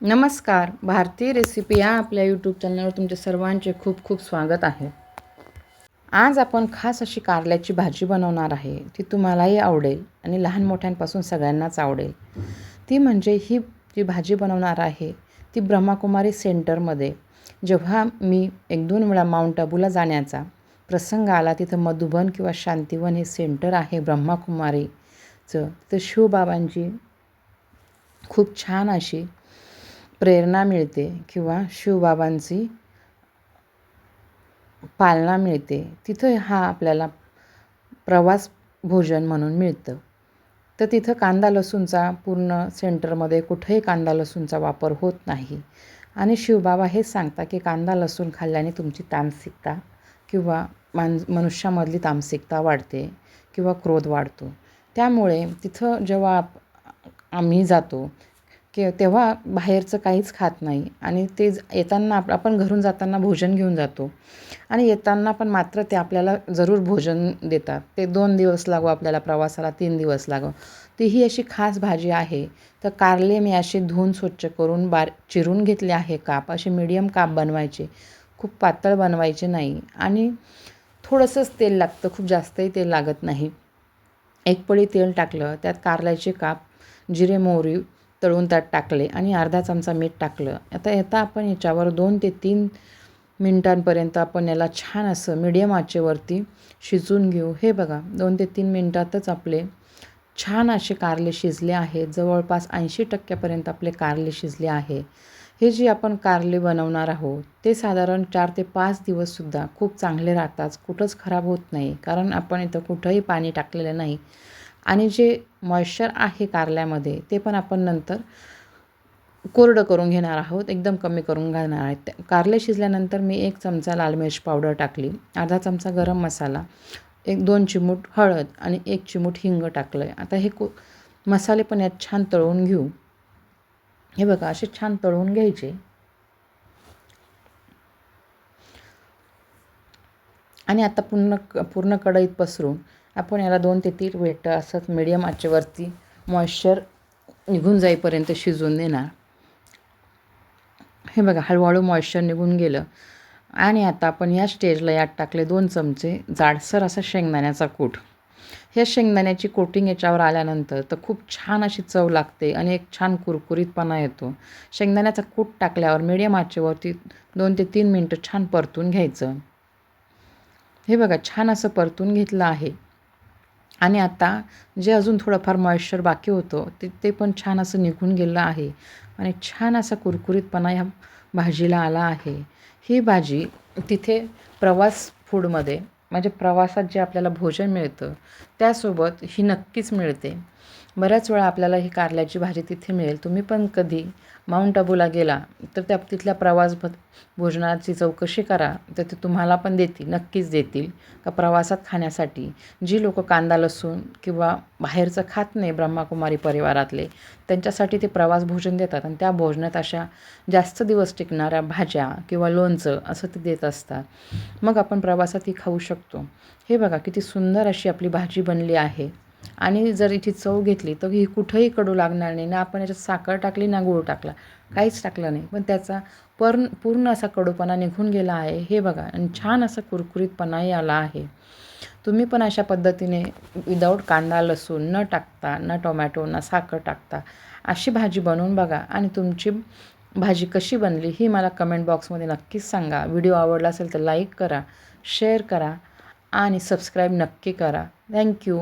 नमस्कार. भारतीय रेसिपी या आपल्या यूट्यूब चॅनलवर तुमचे सर्वांचे खूप खूप स्वागत आहे. आज आपण खास अशी कारल्याची भाजी बनवणार आहे. ती तुम्हालाही आवडेल आणि लहान मोठ्यांपासून सगळ्यांनाच आवडेल. ती म्हणजे ही जी भाजी बनवणार आहे ती ब्रह्माकुमारी सेंटरमध्ये जेव्हा मी एक दोन वेळा माउंट आबूला जाण्याचा प्रसंग आला तिथं मधुबन किंवा शांतिवन हे सेंटर आहे ब्रह्माकुमारीचं. तर शिवबाबांची खूप छान अशी प्रेरणा मिळते किंवा शिवबाबांची पालना मिळते. तिथं हा आपल्याला प्रवास भोजन म्हणून मिळतं. तर तिथं कांदा लसूणचा पूर्ण सेंटरमध्ये कुठेही कांदा लसूणचा वापर होत नाही. आणि शिवबाबा हेच सांगता की कांदा लसूण खाल्ल्याने तुमची तामसिकता किंवा मान मनुष्यामधली तामसिकता वाढते किंवा क्रोध वाढतो. त्यामुळे तिथं जेव्हा आम्ही जातो की तेव्हा बाहेरचं काहीच खात नाही. आणि ते येताना आप आपण घरून जाताना भोजन घेऊन जातो. आणि येताना पण मात्र ते आपल्याला जरूर भोजन देतात. ते दोन दिवस लागो आपल्याला प्रवासाला तीन दिवस लागो. ती ही अशी खास भाजी आहे. तर कारले मी अशी धुवून स्वच्छ करून बार चिरून घेतले आहे काप. असे मीडियम काप बनवायचे. खूप पातळ बनवायचे नाही. आणि थोडंसंच तेल लागतं. खूप जास्तही तेल लागत नाही. एक पळी तेल टाकलं. त्यात कारल्याचे काप जिरे मोहरी तळून त्यात टाकले आणि अर्धा चमचा मीठ टाकलं. आता येता आपण याच्यावर दोन ते तीन मिनटांपर्यंत आपण याला छान असं मिडियम आचेवरती शिजून घेऊ. हे बघा दोन ते तीन मिनटातच आपले छान असे कारले शिजले आहेत. जवळपास ऐंशी टक्क्यापर्यंत आपले कारले शिजले आहे. हे जे आपण कारले बनवणार आहोत ते साधारण चार ते पाच दिवससुद्धा खूप चांगले राहतात. कुठंच खराब होत नाही कारण आपण इथं कुठंही पाणी टाकलेलं नाही. आणि जे मॉइश्चर आहे कारल्यामध्ये ते पण आपण नंतर कोरडं करून घेणार आहोत एकदम कमी करून घेणार आहेत. कारले शिजल्यानंतर मी एक चमचा लाल मिरच पावडर टाकली अर्धा चमचा गरम मसाला एक दोन चिमूट हळद आणि एक चिमूट हिंग टाकलं आहे आता हे को मसाले पण यात छान तळून घेऊ. हे बघा असे छान तळून घ्यायचे. आणि आता पूर्ण पूर्ण कढईत पसरून आपण याला दोन ते तीन वेट असंच मिडियम आचेवरती मॉइश्चर निघून जाईपर्यंत शिजवून देणार. हे बघा हळूहळू मॉइश्चर निघून गेलं. आणि आता आपण या स्टेजला यात टाकले दोन चमचे जाडसर असा शेंगदाण्याचा कूट. हे शेंगदाण्याची कोटिंग याच्यावर आल्यानंतर तर खूप छान अशी चव लागते आणि एक छान कुरकुरीतपणा येतो. शेंगदाण्याचा कूट टाकल्यावर मिडियम आचेवरती दोन ते तीन मिनटं छान परतून घ्यायचं. हे बघा छान असं परतून घेतलं आहे. आणि आता जे अजून थोडंफार मॉइश्चर बाकी होतं ते ते पण छान असं निघून गेलं आहे. आणि छान असा कुरकुरीतपणा ह्या भाजीला आला आहे. ही भाजी तिथे प्रवास फूडमध्ये म्हणजे प्रवासात जे आपल्याला भोजन मिळतं त्यासोबत ही नक्कीच मिळते. बऱ्याच वेळा आपल्याला ही कारल्याची भाजी तिथे मिळेल. तुम्ही पण कधी माउंट आबूला गेला तर त्या तिथल्या प्रवास भ भोजनाची चौकशी करा. तर ते तुम्हाला पण देतील नक्कीच देतील. का प्रवासात खाण्यासाठी? जी लोक कांदा लसूण किंवा बाहेरचं खात नाही ब्रह्माकुमारी परिवारातले त्यांच्यासाठी ते प्रवास भोजन देतात आणि त्या भोजनात अशा जास्त दिवस टिकणाऱ्या भाज्या किंवा लोणचं असं ते देत असतात. मग आपण प्रवासात ही खाऊ शकतो. हे बघा किती सुंदर अशी आपली भाजी बनली आहे. आणि जर इथे चव घेतली तर ही कुठंही कडू लागणार नाही. ना आपण याच्यात साखर टाकली ना गूळ टाकला. काहीच टाकलं नाही. पण त्याचा पर्ण पूर्ण असा कडूपणा निघून गेला आहे. हे बघा आणि छान असा कुरकुरीतपणाही आला आहे. तुम्ही पण अशा पद्धतीने विदाऊट कांदा लसूण न टाकता न टोमॅटो ना साखर टाकता अशी भाजी बनवून बघा. आणि तुमची भाजी कशी बनली ही मला कमेंट बॉक्समध्ये नक्कीच सांगा. व्हिडिओ आवडला असेल तर लाईक करा शेअर करा आणि सबस्क्राईब नक्की करा. थँक्यू